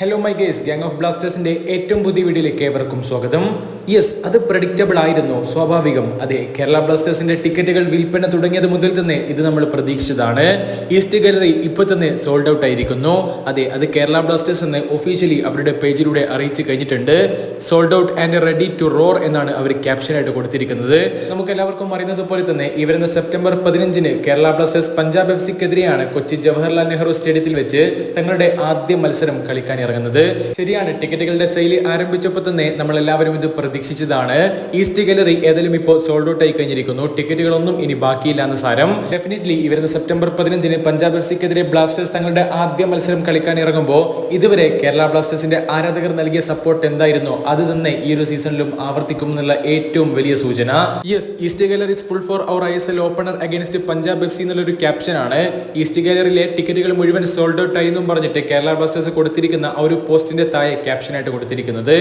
Hello my guys gang of ബ്ലാസ്റ്റേഴ്സിന്റെ ഏറ്റവും പുതിയ വീഡിയോയിലേക്ക് ഏവർക്കും സ്വാഗതം. യെസ് അത് പ്രഡിക്റ്റബിൾ ആയിരുന്നു സ്വാഭാവികം. അതെ കേരള ബ്ലാസ്റ്റേഴ്സിന്റെ ടിക്കറ്റുകൾ വിൽപ്പന തുടങ്ങിയത് മുതൽ തന്നെ ഇത് നമ്മൾ പ്രതീക്ഷിച്ചതാണ്. ഈസ്റ്റ് ഗാലറി ഇപ്പോൾ തന്നെ സോൾഡ് ഔട്ട് ആയിരിക്കുന്നു. അതെ അത് കേരള ബ്ലാസ്റ്റേഴ്സ് എന്ന് ഒഫീഷ്യലി അവരുടെ പേജിലൂടെ അറിയിച്ചു കഴിഞ്ഞിട്ടുണ്ട്. Sold out and ready to roar എന്നാണ് അവർ ക്യാപ്ഷനായിട്ട് കൊടുത്തിരിക്കുന്നത്. നമുക്ക് എല്ലാവർക്കും അറിയുന്നത് പോലെ തന്നെ ഈ വരുന്ന സെപ്റ്റംബർ പതിനഞ്ചിന് കേരള ബ്ലാസ്റ്റേഴ്സ് പഞ്ചാബ് എഫ് സിക്കെതിരെയാണ് കൊച്ചി ജവഹർലാൽ നെഹ്റു സ്റ്റേഡിയത്തിൽ വെച്ച് തങ്ങളുടെ ആദ്യ മത്സരം കളിക്കാൻ ഇറങ്ങുന്നത് ശരിയാണ് ടിക്കറ്റുകളുടെ സെയിൽ ആരംഭിച്ചപ്പോൾ തന്നെ നമ്മൾ എല്ലാവരും ഇത് പ്രതീക്ഷിച്ചതാണ്. ഈസ്റ്റ് ഗാലറി ഏതായാലും ഇപ്പോൾ സോൾഡ് ഔട്ട് ആയി കഴിഞ്ഞിരിക്കുന്നു. ടിക്കറ്റുകളൊന്നും ഇനി ബാക്കിയില്ല എന്ന് സാരം. ഡെഫിനറ്റ്ലി വരുന്ന സെപ്റ്റംബർ പതിനഞ്ചിന് പഞ്ചാബ് എഫ് സിക്കെതിരെ ബ്ലാസ്റ്റേഴ്സ് തങ്ങളുടെ ആദ്യ മത്സരം കളിക്കാൻ ഇറങ്ങുമ്പോൾ ഇതുവരെ കേരള ബ്ലാസ്റ്റേഴ്സിന്റെ ആരാധകർ നൽകിയ സപ്പോർട്ട് എന്തായിരുന്നു? അത് തന്നെ ഈ ഒരു സീസണിലും ആവർത്തിക്കും എന്നുള്ള ഏറ്റവും വലിയ സൂചന. Yes east gallery full for our I S L opener against Punjab F C എന്നുള്ളൊരു ക്യാപ്ഷനാണ് ഈസ്റ്റ് ഗാലറിയിലെ ടിക്കറ്റുകൾ മുഴുവൻ സോൾഡ് ഔട്ട് ആയി എന്നും പറഞ്ഞിട്ട് കേരള ബ്ലാസ്റ്റേഴ്സ് കൊടുത്തിരിക്കുന്ന ആ ഒരു പോസ്റ്റിന്റെ താഴെ ക്യാപ്ഷനായിട്ട് കൊടുത്തിരിക്കുന്നത്.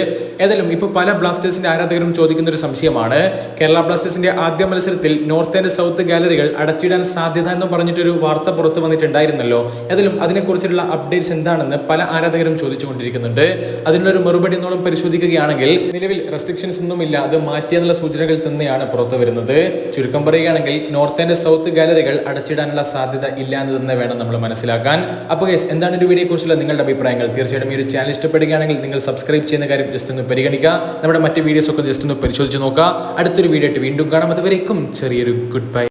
ഏതായാലും ഇപ്പോൾ പല ബ്ലാസ്റ്റേഴ്സിന്റെ ആരാധകരും ചോദിക്കുന്ന ഒരു സംശയമാണ്. കേരള ബ്ലാസ്റ്റേഴ്സിന്റെ ആദ്യ മത്സരത്തിൽ നോർത്ത് ആൻഡ് സൗത്ത് ഗാലറികൾ അടച്ചിടാൻ സാധ്യത എന്ന് പറഞ്ഞിട്ടൊരു വാർത്ത പുറത്തു വന്നിട്ടുണ്ടായിരുന്നല്ലോ. ഏതായാലും അതിനെക്കുറിച്ചുള്ള അപ്ഡേറ്റ്സ് എന്താണെന്ന് പല ആരാധകരും ചോദിച്ചുകൊണ്ടിരിക്കുന്നുണ്ട്. അതിനുള്ളൊരു മറുപടി എന്നോളം പരിശോധിക്കുകയാണെങ്കിൽ നിലവിൽ റെസ്ട്രിക്ഷൻസ് ഒന്നുമില്ല അത് മാറ്റിയെന്നുള്ള സൂചനകൾ തന്നെയാണ് പുറത്തു വരുന്നത്. ചുരുക്കം പറയുകയാണെങ്കിൽ നോർത്ത് ആൻഡ് സൗത്ത് ഗാലറികൾ അടച്ചിടാനുള്ള സാധ്യത ഇല്ല എന്ന് തന്നെ വേണം നമ്മൾ മനസ്സിലാക്കാൻ. അപ്പോൾ എന്താണ് ഒരു വീഡിയോ കുറിച്ചുള്ള നിങ്ങളുടെ അഭിപ്രായങ്ങൾ? തീർച്ചയായിട്ടും ഈ ഒരു ചാനൽ ഇഷ്ടപ്പെടുകയാണെങ്കിൽ നിങ്ങൾ സബ്സ്ക്രൈബ് ചെയ്യുന്ന കാര്യം ജസ്റ്റ് ഒന്ന് പരിഗണിക്കുക. നമ്മുടെ മറ്റ് വീഡിയോസ് ഒക്കെ ജസ്റ്റ് ഒന്ന് പരിശോധിച്ച് നോക്കുക. അടുത്തൊരു വീഡിയോ ആയിട്ട് വീണ്ടും കാണാം. അതുവരേക്കും ചെറിയൊരു ഗുഡ് ബൈ